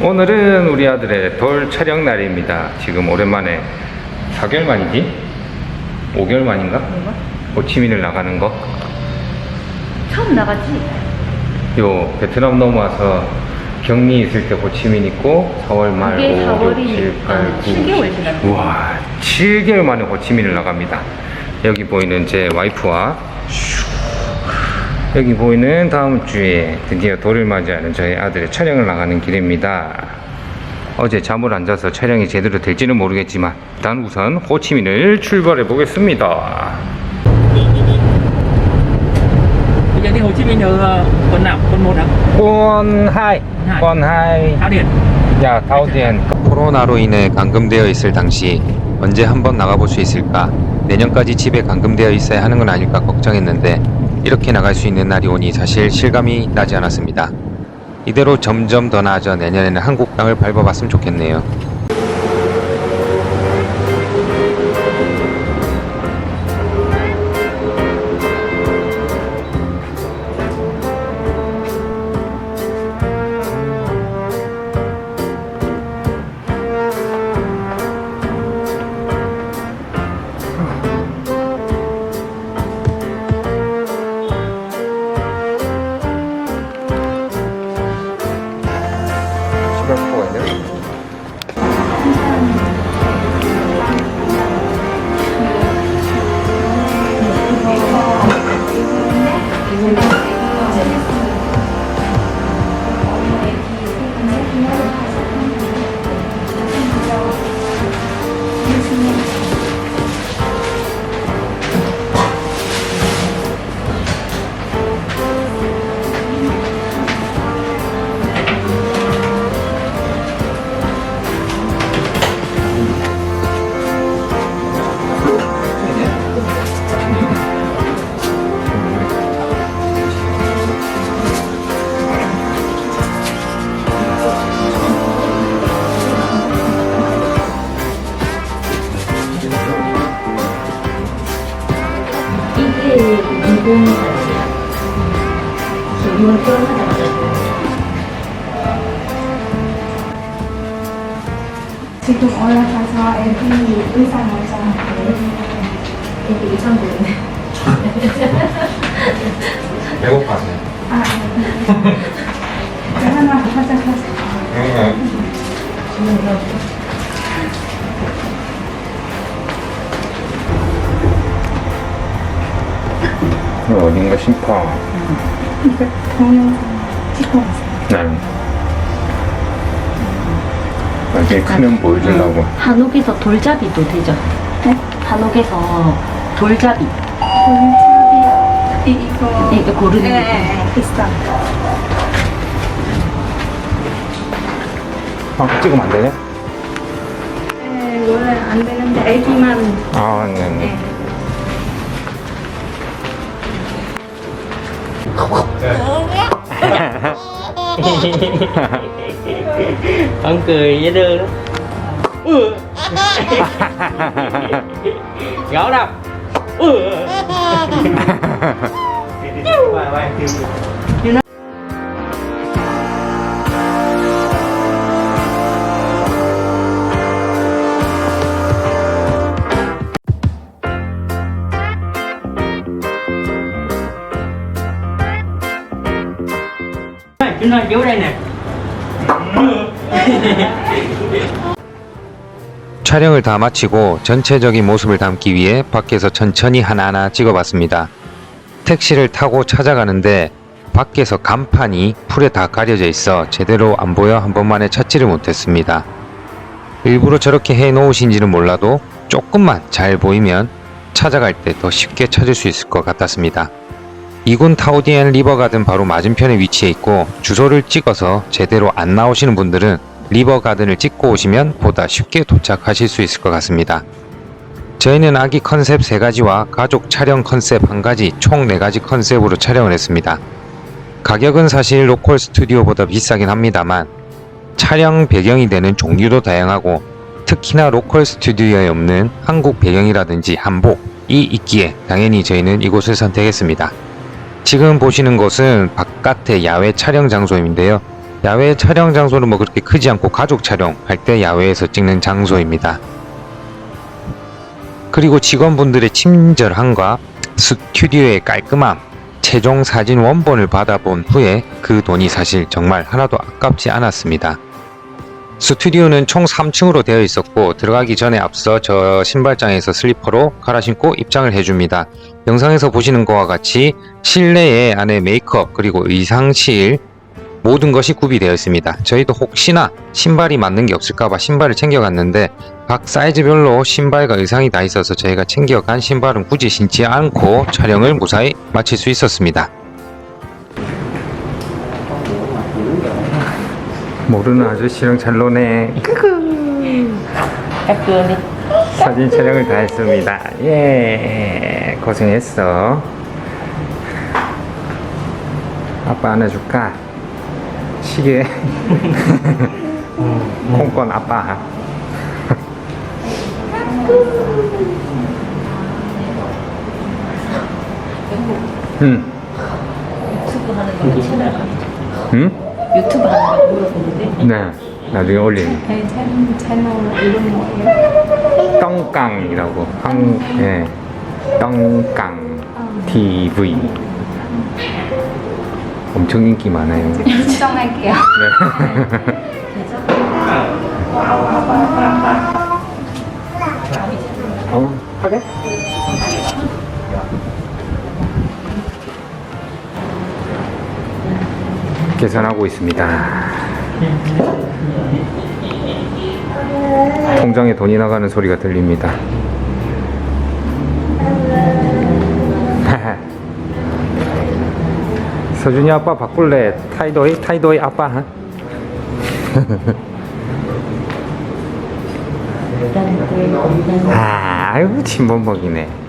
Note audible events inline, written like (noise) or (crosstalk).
오늘은 우리 아들의 돌 촬영 날입니다. 지금 오랜만에 4개월 만이지? 5개월 만인가? 호치민을 나가는 거. 처음 나갔지? 요 베트남 넘어와서 격리 있을 때 호치민 있고 4월 말 그게 5, 6, 4월이니까 7, 8, 9, 7개월 10. 지났네. 우와 7개월 만에 호치민을 나갑니다. 여기 보이는 제 와이프와 슈. 여기 보이는 다음 주에 드디어 돌을 맞이하는 저희 아들의 촬영을 나가는 길입니다. 어제 잠을 안 자서 촬영이 제대로 될지는 모르겠지만 일단 우선 호치민을 출발해 보겠습니다. Bây giờ đi Hồ Chí Minh ở ờ, quận nào? Quận 1 hả? 권 하이, 하이. 권하이. Thảo Điền. 야, 다우디엔 코로나로 인해 감금되어 있을 당시 언제 한번 나가볼 수 있을까? 내년까지 집에 감금되어 있어야 하는 건 아닐까 걱정했는데 이렇게 나갈 수 있는 날이 오니 사실 실감이 나지 않았습니다. 이대로 점점 더 나아져 내년에는 한국 땅을 밟아봤으면 좋겠네요. 인공 사진이야. 이건 결혼하자마자. 지금 올라가서 애기 의사 먼저 이게 이상 되네. 배고파네. 아, 네. (laughs) 하나 화장하세요. 이거 어딘가 싶어. 이거 동영상 찍고 왔어요. 난 나중에 크면 보여주려고. 한옥에서 돌잡이도 되죠? 네? 한옥에서 돌잡이. 돌잡이 이- 이거 이거 고르는 거. 네, 비싸. 아, 찍으면 안 되냐? 네, 원래 안 되는데 애기만 아, Ông cười dễ thương lắm. Ừ. Gõ đâu? Đây nè. 촬영을 다 마치고 전체적인 모습을 담기 위해 밖에서 천천히 하나하나 찍어봤습니다. 택시를 타고 찾아가는데 밖에서 간판이 풀에 다 가려져 있어 제대로 안 보여 한 번만에 찾지를 못했습니다. 일부러 저렇게 해 놓으신지는 몰라도 조금만 잘 보이면 찾아갈 때 더 쉽게 찾을 수 있을 것 같았습니다. 이군 타우디엔 리버가든 바로 맞은편에 위치해 있고 주소를 찍어서 제대로 안 나오시는 분들은 리버가든을 찍고 오시면 보다 쉽게 도착하실 수 있을 것 같습니다. 저희는 아기 컨셉 3가지와 가족 촬영 컨셉 1가지 총 4가지 컨셉으로 촬영을 했습니다. 가격은 사실 로컬 스튜디오보다 비싸긴 합니다만 촬영 배경이 되는 종류도 다양하고 특히나 로컬 스튜디오에 없는 한국 배경이라든지 한복이 있기에 당연히 저희는 이곳을 선택했습니다. 지금 보시는 곳은 바깥의 야외 촬영 장소인데요. 야외 촬영 장소는 뭐 그렇게 크지 않고 가족 촬영할 때 야외에서 찍는 장소입니다. 그리고 직원분들의 친절함과 스튜디오의 깔끔함, 최종 사진 원본을 받아본 후에 그 돈이 사실 정말 하나도 아깝지 않았습니다. 스튜디오는 총 3층으로 되어 있었고 들어가기 전에 앞서 저 신발장에서 슬리퍼로 갈아 신고 입장을 해줍니다. 영상에서 보시는 것과 같이 실내에 안에 메이크업 그리고 의상실 모든 것이 구비되어 있습니다. 저희도 혹시나 신발이 맞는 게 없을까봐 신발을 챙겨갔는데 각 사이즈별로 신발과 의상이 다 있어서 저희가 챙겨간 신발은 굳이 신지 않고 촬영을 무사히 마칠 수 있었습니다. 모르는 아저씨랑 잘 노네. đi 사진 촬영을 다 했습니다. 예, 고생했어. 아빠 안아줄까? 시계. (laughs) 콩건 아빠. 응, 유튜브 하는 거 채널 응? 유튜브 하는 거 네, 나중에 올리는. channel channel 이름 뭐예요? 떵깡이라고 한, 예, 떵깡 TV. 엄청 인기 많아요. 수정할게요. 어, 하게? 계산하고 있습니다. 통장에 돈이 나가는 소리가 들립니다. (laughs) 서준이 아빠 바꿀래? 타이도이? 타이도이 아빠? (laughs) 아, 아이고, 침범벅이네.